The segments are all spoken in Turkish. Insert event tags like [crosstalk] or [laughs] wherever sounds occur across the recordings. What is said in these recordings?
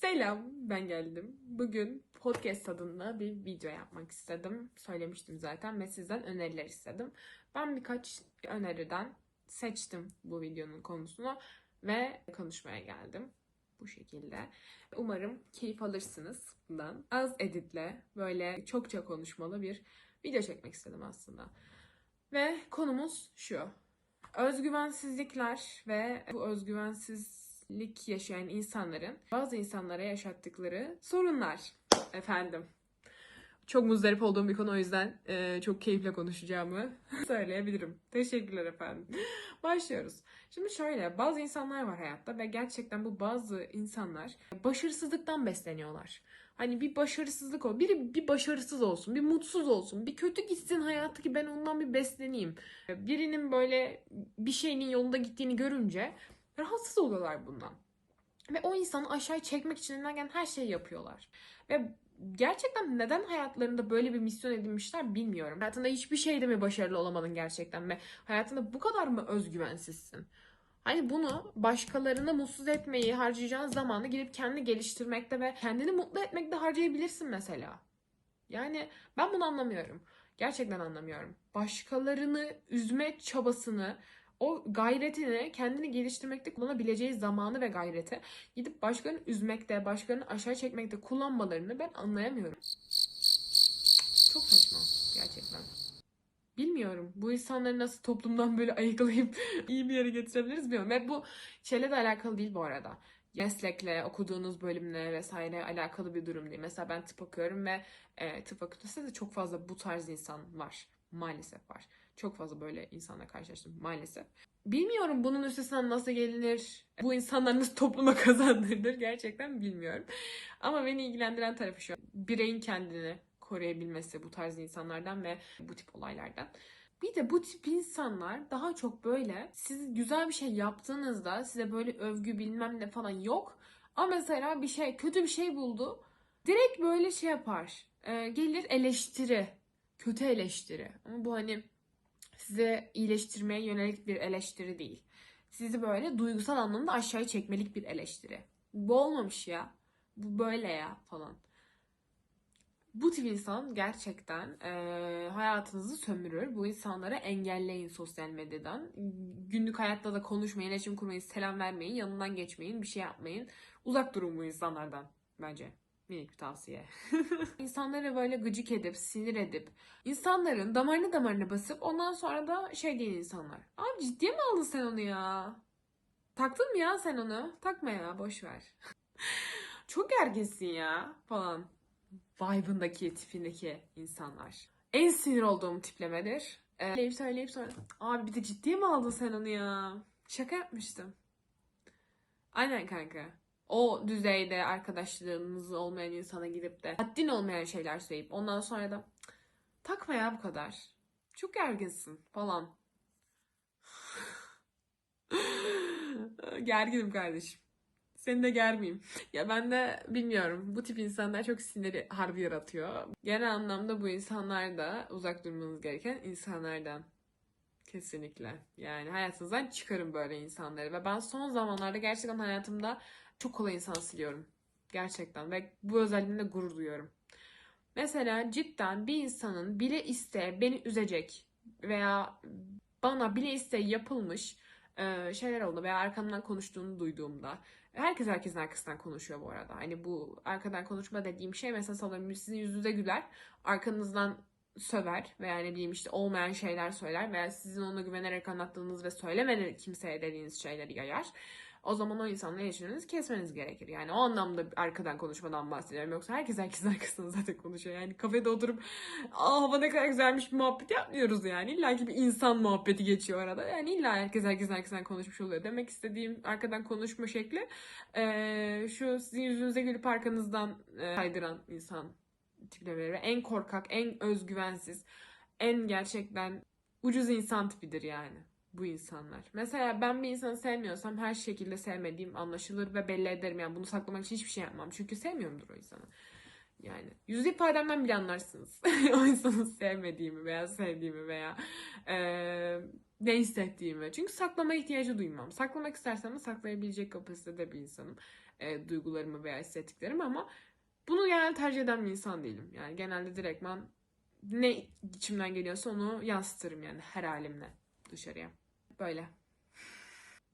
Selam, ben geldim. Bugün podcast adında bir video yapmak istedim. Söylemiştim zaten ve sizden öneriler istedim. Ben birkaç öneriden seçtim bu videonun konusunu ve konuşmaya geldim. Bu şekilde. Umarım keyif alırsınız bundan. Az editle böyle çokça konuşmalı bir video çekmek istedim aslında. Ve konumuz şu. Özgüvensizlikler ve bu özgüvensizlik yaşayan insanların bazı insanlara yaşattıkları sorunlar efendim. Çok muzdarip olduğum bir konu o yüzden e, çok keyifle konuşacağımı [laughs] söyleyebilirim. Teşekkürler efendim. [laughs] Başlıyoruz. Şimdi şöyle bazı insanlar var hayatta ve gerçekten bu bazı insanlar başarısızlıktan besleniyorlar. Hani bir başarısızlık o. Biri bir başarısız olsun, bir mutsuz olsun, bir kötü gitsin hayatı ki ben ondan bir besleneyim. Birinin böyle bir şeyinin yolunda gittiğini görünce rahatsız oluyorlar bundan. Ve o insanı aşağı çekmek için elinden gelen her şeyi yapıyorlar. Ve gerçekten neden hayatlarında böyle bir misyon edinmişler bilmiyorum. Hayatında hiçbir şeyde mi başarılı olamadın gerçekten ve hayatında bu kadar mı özgüvensizsin? Hani bunu başkalarını mutsuz etmeyi harcayacağın zamanı gidip kendini geliştirmekte ve kendini mutlu etmekte harcayabilirsin mesela. Yani ben bunu anlamıyorum. Gerçekten anlamıyorum. Başkalarını üzme çabasını, o gayretini kendini geliştirmekte kullanabileceği zamanı ve gayreti gidip başkalarını üzmekte, başkalarını aşağı çekmekte kullanmalarını ben anlayamıyorum. Çok saçma gerçekten. Bilmiyorum. Bu insanları nasıl toplumdan böyle ayıklayıp [laughs] iyi bir yere getirebiliriz bilmiyorum. Ve bu şeyle de alakalı değil bu arada. Meslekle, okuduğunuz bölümle vesaire alakalı bir durum değil. Mesela ben tıp okuyorum ve e, tıp fakültesinde de çok fazla bu tarz insan var. Maalesef var. Çok fazla böyle insanla karşılaştım maalesef. Bilmiyorum bunun üstesinden nasıl gelinir, bu insanlar nasıl topluma [laughs] kazandırılır gerçekten bilmiyorum. Ama beni ilgilendiren tarafı şu. Bireyin kendini koruyabilmesi bu tarz insanlardan ve bu tip olaylardan. Bir de bu tip insanlar daha çok böyle siz güzel bir şey yaptığınızda size böyle övgü bilmem ne falan yok. Ama mesela bir şey kötü bir şey buldu. Direkt böyle şey yapar. Ee, gelir eleştiri. Kötü eleştiri. Ama bu hani size iyileştirmeye yönelik bir eleştiri değil. Sizi böyle duygusal anlamda aşağıya çekmelik bir eleştiri. Bu olmamış ya. Bu böyle ya falan. Bu tip insan gerçekten e, hayatınızı sömürür. Bu insanları engelleyin sosyal medyadan. Günlük hayatta da konuşmayın, iletişim kurmayın, selam vermeyin, yanından geçmeyin, bir şey yapmayın. Uzak durun bu insanlardan bence. Minik bir tavsiye. [laughs] İnsanları böyle gıcık edip, sinir edip, insanların damarını damarını basıp ondan sonra da şey diyen insanlar. Abi ciddiye mi aldın sen onu ya? Taktın mı ya sen onu? Takma ya, boş ver. [laughs] Çok gerginsin ya falan vibe'ındaki, tipindeki insanlar. En sinir olduğum tiplemedir. Ee, söyleyip söyleyip sonra abi bir de ciddiye mi aldın sen onu ya? Şaka yapmıştım. Aynen kanka. O düzeyde arkadaşlığınız olmayan insana gidip de haddin olmayan şeyler söyleyip ondan sonra da takma ya bu kadar. Çok gerginsin falan. [laughs] Gerginim kardeşim. Seni de germeyeyim. Ya ben de bilmiyorum. Bu tip insanlar çok siniri harbi yaratıyor. Genel anlamda bu insanlar da uzak durmanız gereken insanlardan. Kesinlikle. Yani hayatınızdan çıkarın böyle insanları. Ve ben son zamanlarda gerçekten hayatımda çok kolay insan siliyorum. Gerçekten. Ve bu özelliğimle gurur duyuyorum. Mesela cidden bir insanın bile iste beni üzecek veya bana bile iste yapılmış şeyler oldu veya arkamdan konuştuğunu duyduğumda herkes herkesin arkasından konuşuyor bu arada. Hani bu arkadan konuşma dediğim şey mesela sanırım sizin yüzünüze güler, arkanızdan söver veya ne bileyim işte olmayan şeyler söyler veya sizin ona güvenerek anlattığınız ve söylemeden kimseye dediğiniz şeyleri yayar. O zaman o insanla ilişkinizi kesmeniz gerekir. Yani o anlamda arkadan konuşmadan bahsediyorum. Yoksa herkes herkesin [laughs] arkasında zaten konuşuyor. Yani kafede oturup aa hava ne kadar güzelmiş muhabbet yapmıyoruz yani. İlla ki bir insan muhabbeti geçiyor arada. Yani illa herkes herkesin arkasından konuşmuş oluyor. Demek istediğim arkadan konuşma şekli e, şu sizin yüzünüze gülüp arkanızdan e, kaydıran insan tiplemeleri. En korkak, en özgüvensiz, en gerçekten ucuz insan tipidir yani bu insanlar. Mesela ben bir insanı sevmiyorsam her şekilde sevmediğim anlaşılır ve belli ederim. Yani bunu saklamak için hiçbir şey yapmam. Çünkü sevmiyorumdur o insanı. Yani yüz ifademden bile anlarsınız. [laughs] o insanı sevmediğimi veya sevdiğimi veya e, ne hissettiğimi. Çünkü saklama ihtiyacı duymam. Saklamak istersem de saklayabilecek kapasitede bir insanım. E, duygularımı veya hissettiklerimi ama bunu genelde tercih eden bir insan değilim. Yani genelde direktman ne içimden geliyorsa onu yansıtırım yani her halimle dışarıya. Böyle.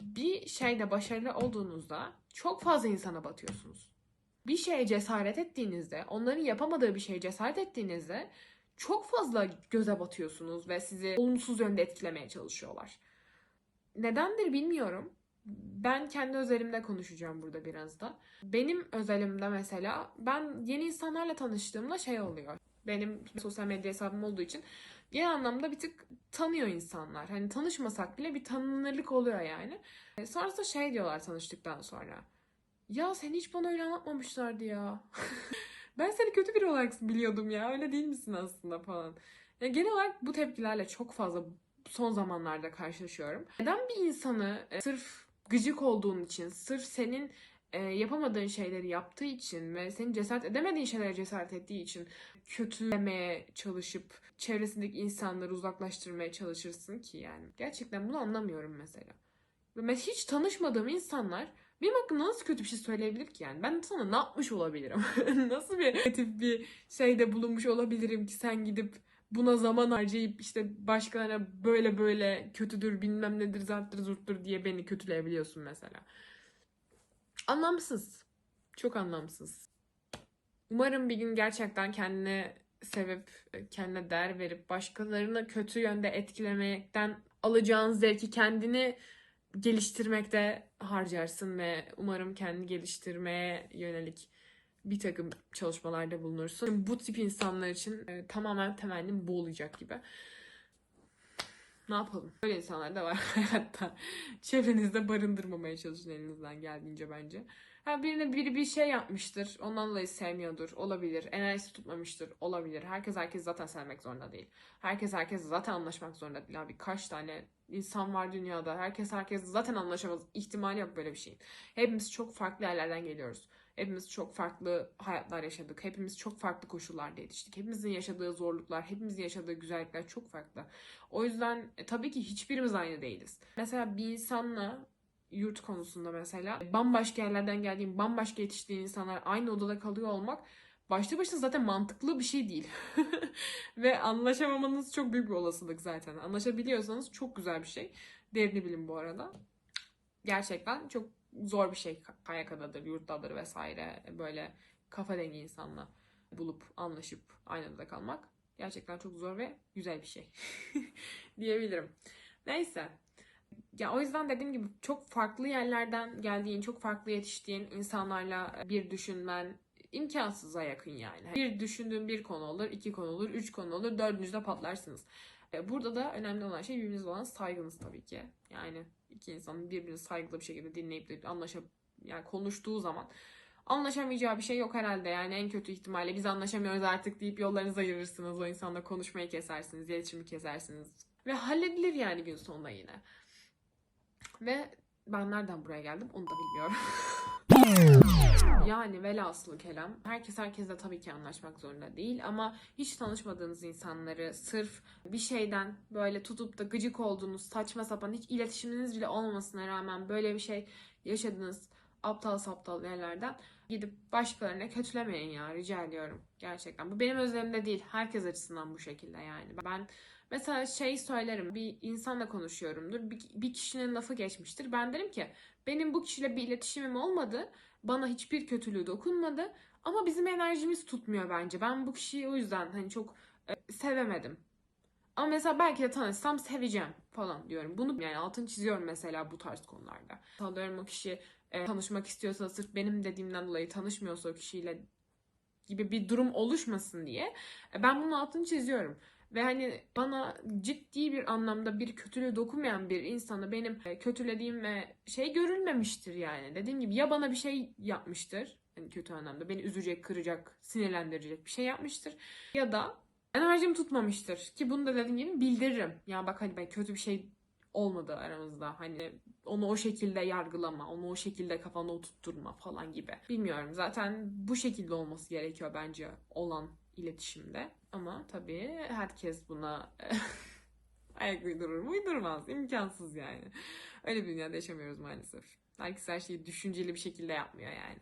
Bir şeyde başarılı olduğunuzda çok fazla insana batıyorsunuz. Bir şeye cesaret ettiğinizde, onların yapamadığı bir şeye cesaret ettiğinizde çok fazla göze batıyorsunuz ve sizi olumsuz yönde etkilemeye çalışıyorlar. Nedendir bilmiyorum. Ben kendi özelimde konuşacağım burada biraz da. Benim özelimde mesela ben yeni insanlarla tanıştığımda şey oluyor. Benim sosyal medya hesabım olduğu için genel anlamda bir tık tanıyor insanlar. Hani tanışmasak bile bir tanınırlık oluyor yani. E, Sonrasında şey diyorlar tanıştıktan sonra. Ya seni hiç bana öyle anlatmamışlardı ya. [laughs] ben seni kötü biri olarak biliyordum ya. Öyle değil misin aslında falan. Ya genel olarak bu tepkilerle çok fazla son zamanlarda karşılaşıyorum. Neden bir insanı e, sırf gıcık olduğun için, sırf senin e, yapamadığın şeyleri yaptığı için ve senin cesaret edemediğin şeylere cesaret ettiği için kötülemeye çalışıp çevresindeki insanları uzaklaştırmaya çalışırsın ki yani. Gerçekten bunu anlamıyorum mesela. Ve hiç tanışmadığım insanlar benim hakkımda nasıl kötü bir şey söyleyebilir ki yani? Ben sana ne yapmış olabilirim? [laughs] nasıl bir negatif bir şeyde bulunmuş olabilirim ki sen gidip buna zaman harcayıp işte başkalarına böyle böyle kötüdür bilmem nedir zarttır zurttur diye beni kötüleyebiliyorsun mesela. Anlamsız. Çok anlamsız. Umarım bir gün gerçekten kendini sevip kendine değer verip başkalarını kötü yönde etkilemekten alacağın zevki kendini geliştirmekte harcarsın ve umarım kendini geliştirmeye yönelik bir takım çalışmalarda bulunursun. Bu tip insanlar için e, tamamen temennim bu olacak gibi. Ne yapalım? Böyle insanlar da var [laughs] hayatta. Çevrenizde barındırmamaya çalışın elinizden geldiğince bence. Ha birine biri bir şey yapmıştır. Ondan dolayı sevmiyordur. Olabilir. Enerjisi tutmamıştır. Olabilir. Herkes herkes zaten sevmek zorunda değil. Herkes herkes zaten anlaşmak zorunda değil. Abi kaç tane insan var dünyada. Herkes herkes zaten anlaşamaz. İhtimali yok böyle bir şeyin. Hepimiz çok farklı yerlerden geliyoruz. Hepimiz çok farklı hayatlar yaşadık. Hepimiz çok farklı koşullarda yetiştik. Hepimizin yaşadığı zorluklar, hepimizin yaşadığı güzellikler çok farklı. O yüzden e, tabii ki hiçbirimiz aynı değiliz. Mesela bir insanla yurt konusunda mesela bambaşka yerlerden geldiğim, bambaşka yetiştiğin insanlar aynı odada kalıyor olmak başlı başına zaten mantıklı bir şey değil. [laughs] Ve anlaşamamanız çok büyük bir olasılık zaten. Anlaşabiliyorsanız çok güzel bir şey. Değerini bilin bu arada. Gerçekten çok zor bir şey kayak adadır, yurttadır vesaire. Böyle kafa dengi insanla bulup anlaşıp aynı odada kalmak gerçekten çok zor ve güzel bir şey [laughs] diyebilirim. Neyse. Ya o yüzden dediğim gibi çok farklı yerlerden geldiğin, çok farklı yetiştiğin insanlarla bir düşünmen imkansıza yakın yani. Bir düşündüğün bir konu olur, iki konu olur, üç konu olur, dördüncüde patlarsınız. E, Burada da önemli olan şey birbirinize olan saygınız tabii ki. Yani iki insanın birbirini saygılı bir şekilde dinleyip de anlaşıp yani konuştuğu zaman anlaşamayacağı bir şey yok herhalde. Yani en kötü ihtimalle biz anlaşamıyoruz artık deyip yollarınızı ayırırsınız. O insanla konuşmayı kesersiniz, iletişimi kesersiniz. Ve halledilir yani gün sonunda yine. Ve ben nereden buraya geldim onu da bilmiyorum. [laughs] Yani velhasılı kelam. Herkes herkesle tabii ki anlaşmak zorunda değil ama hiç tanışmadığınız insanları sırf bir şeyden böyle tutup da gıcık olduğunuz saçma sapan hiç iletişiminiz bile olmamasına rağmen böyle bir şey yaşadınız aptal saptal yerlerden gidip başkalarına kötülemeyin ya rica ediyorum gerçekten. Bu benim özelimde değil. Herkes açısından bu şekilde yani. Ben mesela şey söylerim bir insanla konuşuyorumdur. Bir, bir kişinin lafı geçmiştir. Ben derim ki benim bu kişiyle bir iletişimim olmadı. Bana hiçbir kötülüğü dokunmadı. Ama bizim enerjimiz tutmuyor bence. Ben bu kişiyi o yüzden hani çok e, sevemedim. Ama mesela belki de tanışsam seveceğim falan diyorum. Bunu yani altını çiziyorum mesela bu tarz konularda. Sanıyorum o kişi e, tanışmak istiyorsa sırf benim dediğimden dolayı tanışmıyorsa o kişiyle gibi bir durum oluşmasın diye e, ben bunun altını çiziyorum. Ve hani bana ciddi bir anlamda bir kötülüğü dokunmayan bir insanı benim e, kötülediğim ve şey görülmemiştir yani. Dediğim gibi ya bana bir şey yapmıştır. Hani kötü anlamda beni üzecek, kıracak, sinirlendirecek bir şey yapmıştır. Ya da enerjim tutmamıştır. Ki bunu da dediğim gibi bildiririm. Ya bak hani ben kötü bir şey olmadı aramızda. Hani onu o şekilde yargılama, onu o şekilde kafana oturtturma falan gibi. Bilmiyorum. Zaten bu şekilde olması gerekiyor bence olan iletişimde. Ama tabii herkes buna [laughs] ayak uydurur mu? Uydurmaz. İmkansız yani. Öyle bir dünyada yaşamıyoruz maalesef. Herkes her şeyi düşünceli bir şekilde yapmıyor yani.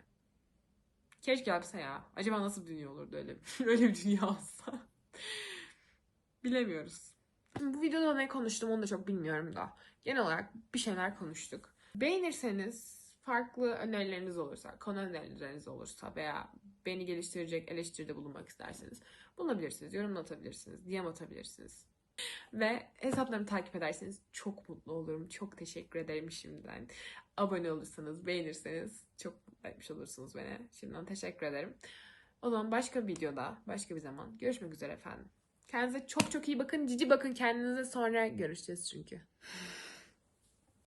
Keşke yapsa ya. Acaba nasıl bir dünya olurdu öyle, [laughs] öyle bir dünya olsa? Bilemiyoruz. Bu videoda ne konuştum onu da çok bilmiyorum da. Genel olarak bir şeyler konuştuk. Beğenirseniz farklı önerileriniz olursa, konu önerileriniz olursa veya beni geliştirecek eleştiride bulunmak isterseniz bulabilirsiniz. Yorum atabilirsiniz, DM atabilirsiniz. Ve hesaplarımı takip ederseniz çok mutlu olurum. Çok teşekkür ederim şimdiden. Abone olursanız, beğenirseniz çok mutlu etmiş olursunuz beni. Şimdiden teşekkür ederim. O zaman başka bir videoda, başka bir zaman görüşmek üzere efendim. Kendinize çok çok iyi bakın. Cici bakın kendinize sonra görüşeceğiz çünkü.